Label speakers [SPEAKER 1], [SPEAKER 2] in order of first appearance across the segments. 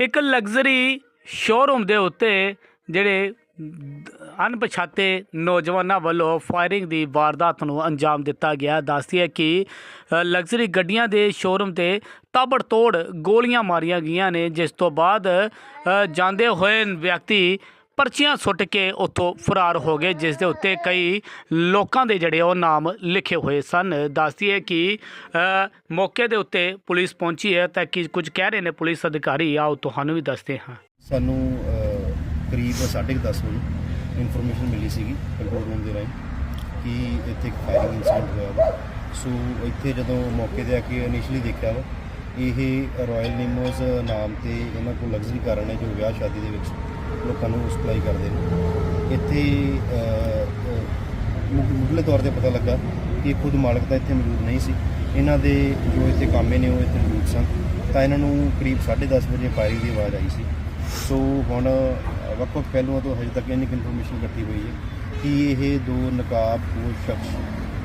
[SPEAKER 1] ਇੱਕ luxury showroom ਦੇ ਉੱਤੇ ਜਿਹੜੇ ਅਣਪਛਾਤੇ ਨੌਜਵਾਨਾਂ ਵੱਲੋਂ ਫਾਇਰਿੰਗ ਦੀ ਵਾਰਦਾਤ ਨੂੰ ਅੰਜਾਮ ਦਿੱਤਾ ਗਿਆ। ਦੱਸਦੀ ਹੈ ਕਿ ਲਗਜ਼ਰੀ ਗੱਡੀਆਂ ਦੇ ਸ਼ੋਰੂਮ ਤੇ ਤਾਬੜਤੋੜ ਗੋਲੀਆਂ ਮਾਰੀਆਂ ਗਈਆਂ ਨੇ, ਜਿਸ ਤੋਂ ਬਾਅਦ ਜਾਂਦੇ ਹੋਏ ਵਿਅਕਤੀ ਪਰਚੀਆਂ ਸੁੱਟ ਕੇ ਉੱਥੋਂ ਫਰਾਰ ਹੋ ਗਏ ਜਿਸ ਦੇ ਉੱਤੇ ਕਈ ਲੋਕਾਂ ਦੇ ਜਿਹੜੇ ਉਹ ਨਾਮ ਲਿਖੇ ਹੋਏ ਸਨ। ਦੱਸਦੀ ਹੈ ਕਿ ਮੌਕੇ ਦੇ ਉੱਤੇ ਪੁਲਿਸ ਪਹੁੰਚੀ ਹੈ ਤਾਂ ਕਿ ਕੁਝ ਕਹਿ ਰਹੇ ਨੇ ਪੁਲਿਸ ਅਧਿਕਾਰੀ। ਆਓ ਤੁਹਾਨੂੰ ਵੀ ਦੱਸਦੇ ਹਾਂ।
[SPEAKER 2] ਸਾਨੂੰ ਅਹ, ਕਰੀਬ 10:30 ਵਜੇ ਇਨਫੋਰਮੇਸ਼ਨ ਮਿਲੀ ਸੀਗੀ ਕੰਟਰੋਲ ਰੂਮ ਦੇ ਰਾਹੀਂ ਕਿ ਇੱਥੇ ਇੱਕ ਫਾਇਰਿੰਗ ਇਨਸੀਡੈਂਟ ਹੋਇਆ ਵਾ। ਸੋ ਇੱਥੇ ਜਦੋਂ ਮੌਕੇ ਤੇ ਆ ਕੇ ਇਨੀਸ਼ੀਅਲੀ ਦੇਖਿਆ ਵਾ ਇਹ ਰਾਇਲ ਨਿਮੋਜ਼ ਨਾਮ ਤੇ ਇਹਨਾਂ ਕੋਲ ਲਗਜ਼ਰੀ ਕਾਰਨ ਹੈ ਜੋ ਵਿਆਹ ਸ਼ਾਦੀ ਦੇ ਵਿੱਚ ਲੋਕਾਂ ਨੂੰ ਸਪਲਾਈ ਕਰਦੇ ਨੇ। ਇੱਥੇ ਮੁੱਢਲੇ ਤੌਰ ਤੇ ਪਤਾ ਲੱਗਾ ਕਿ ਖੁਦ ਮਾਲਕ ਤਾਂ ਇੱਥੇ ਮੌਜੂਦ ਨਹੀਂ ਸੀ। ਇਹਨਾਂ ਦੇ ਜੋ ਇੱਥੇ ਕਾਮੇ ਨੇ, ਉਹ ਇੱਥੇ ਮੌਜੂਦ ਸਨ। ਤਾਂ ਇਹਨਾਂ ਨੂੰ ਕਰੀਬ 10:30 ਵਜੇ ਫਾਇਰਿੰਗ ਦੀ ਆਵਾਜ਼ ਆਈ ਸੀ। ਸੋ ਹੁਣ ਵੱਖ-ਵੱਖ ਪਹਿਲੂਆਂ ਤੋਂ ਹਜੇ ਤੱਕ ਇੰਨੀ ਇਨਫੋਰਮੇਸ਼ਨ ਇਕੱਠੀ ਹੋਈ ਹੈ ਕਿ ਇਹ ਦੋ ਨਕਾਬ ਉਹ ਸ਼ਖਸ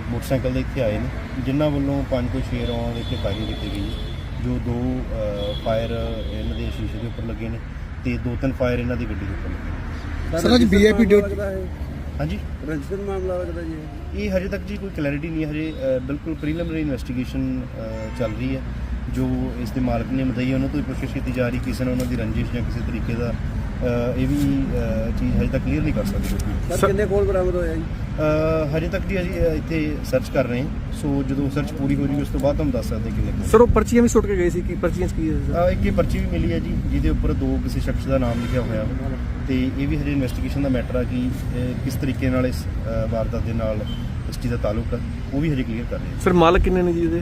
[SPEAKER 2] ਮੋਟਰਸਾਈਕਲ ਦੇ ਇੱਥੇ ਆਏ ਨੇ, ਜਿਨ੍ਹਾਂ ਵੱਲੋਂ ਪੰਜ ਤੋਂ ਛੇ ਰੌਂਦ ਦੇ ਇੱਥੇ ਫਾਇਰਿੰਗ ਕੀਤੀ ਗਈ ਹੈ। ਜੋ ਦੋ ਫਾਇਰ ਇਹਨਾਂ ਦੇ ਸ਼ੀਸ਼ੇ ਦੇ ਉੱਪਰ ਲੱਗੇ ਨੇ। ਤੇ ਦੋ ਤਿੰਨ ਫਾਇਰ ਇਹਨਾਂ ਦੀ ਗੱਡੀ ਦੇ ਉੱਪਰ ਲੱਗੇ।
[SPEAKER 3] ਸਰ ਅੱਜ ਵੀਆਈਪੀ ਡਿਊਟੀ
[SPEAKER 2] ਹਾਂਜੀ?
[SPEAKER 3] ਰਜਿਸਟਰ ਮਾਮਲਾ ਲੱਗਦਾ ਜੀ
[SPEAKER 2] ਇਹ? ਹਜੇ ਤੱਕ ਜੀ ਕੋਈ ਕਲੈਰਿਟੀ ਨਹੀਂ ਹੈ ਹਜੇ ਅ, ਬਿਲਕੁਲ ਪ੍ਰੀਲਿਮਿਨਰੀ ਇਨਵੈਸਟੀਗੇਸ਼ਨ ਚੱਲ ਰਹੀ ਹੈ। ਜੋ ਇਸ ਦੇ ਮਾਲਕ ਨੇ ਮਦਈ ਉਹਨਾਂ ਤੋਂ ਹੀ ਪੁੱਛਗਿੱਛ ਕੀਤੀ ਜਾ ਰਹੀ ਕਿਸੇ ਨੇ ਉਹਨਾਂ ਦੀ ਰੰਜਿਸ਼ ਜਾਂ ਕਿਸੇ ਤਰੀਕੇ ਦਾ ਇਹ ਵੀ ਚੀਜ਼ ਹਜੇ ਤੱਕ ਕਲੀਅਰ ਨਹੀਂ ਕਰ ਸਕਦੇ
[SPEAKER 3] ਸਰ ਕਿੰਨੇ ਕੋਲ ਬਰਾਮਦ ਹੋਇਆ ਜੀ?
[SPEAKER 2] ਅ, ਹਜੇ ਤੱਕ ਜੀ ਅਸੀਂ ਇੱਥੇ ਸਰਚ ਕਰ ਰਹੇ ਹਾਂ। ਸੋ ਜਦੋਂ ਸਰਚ ਪੂਰੀ ਹੋ ਜੂਗੀ ਉਸ ਤੋਂ ਬਾਅਦ ਤੁਹਾਨੂੰ ਦੱਸ ਸਕਦੇ ਕਿੰਨੇ ਕੁ
[SPEAKER 4] ਸਰ ਉਹ ਪਰਚੀਆਂ ਵੀ ਸੁੱਟ ਕੇ ਗਏ ਸੀ ਕੀ ਪਰਚੀਆਂ 'ਚ ਕੀ ਹੈ
[SPEAKER 2] ਇੱਕ ਇਹ ਪਰਚੀ ਵੀ ਮਿਲੀ ਹੈ ਜੀ ਜਿਹਦੇ ਉੱਪਰ ਦੋ ਕਿਸੇ ਸ਼ਖਸ ਦਾ ਨਾਮ ਲਿਖਿਆ ਹੋਇਆ। ਤੇ ਇਹ ਵੀ ਹਜੇ ਇਨਵੈਸਟੀਗੇਸ਼ਨ ਦਾ ਮੈਟਰ ਆ ਕਿ ਕਿਸ ਤਰੀਕੇ ਨਾਲ ਇਸ ਵਾਰਦਾਤ ਦੇ ਨਾਲ ਇਸ ਚੀਜ਼ ਦਾ ਤਾਲੁਕ ਹੈ ਉਹ ਵੀ ਹਜੇ ਕਲੀਅਰ ਕਰ ਰਹੇ ਹਾਂ।
[SPEAKER 4] ਸਰ ਮਾਲਕ ਕਿੰਨੇ ਨੇ ਜੀ ਇਹਦੇ?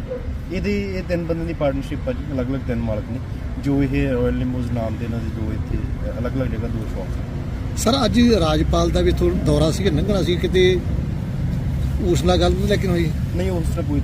[SPEAKER 2] ਇਹਦੇ ਇਹ ਤਿੰਨ ਬੰਦਿਆਂ ਦੀ ਪਾਰਟਨਰਸ਼ਿਪ ਆ ਜੀ ਅਲੱਗ-ਅਲੱਗ ਤਿੰਨ ਮਾਲਕ ਨੇ। ਜੋ ਇਹ ਰਾਇਲ ਨਿਮੋਜ਼ ਨਾਮ ਦੇ ਇਹਨਾਂ ਦੇ ਦੋ ਇੱਥੇ ਅਲੱਗ-ਅਲੱਗ ਜਗ੍ਹਾ ਦੋ ਸ਼ੌਪ
[SPEAKER 3] ਸਰ ਅੱਜ ਰਾਜਪਾਲ ਦਾ ਵੀ ਥੋੜਾ ਦੌਰਾ ਸੀ ਲੰਘਣਾ ਸੀ ਕਿਤੇ? ਉਸ ਨਾਲ ਗੱਲ ਨਹੀਂ ਲੇਕਿਨ ਹੋਈ।
[SPEAKER 2] ਨਹੀਂ ਉਸ ਤਰ੍ਹਾਂ ਕੋਈ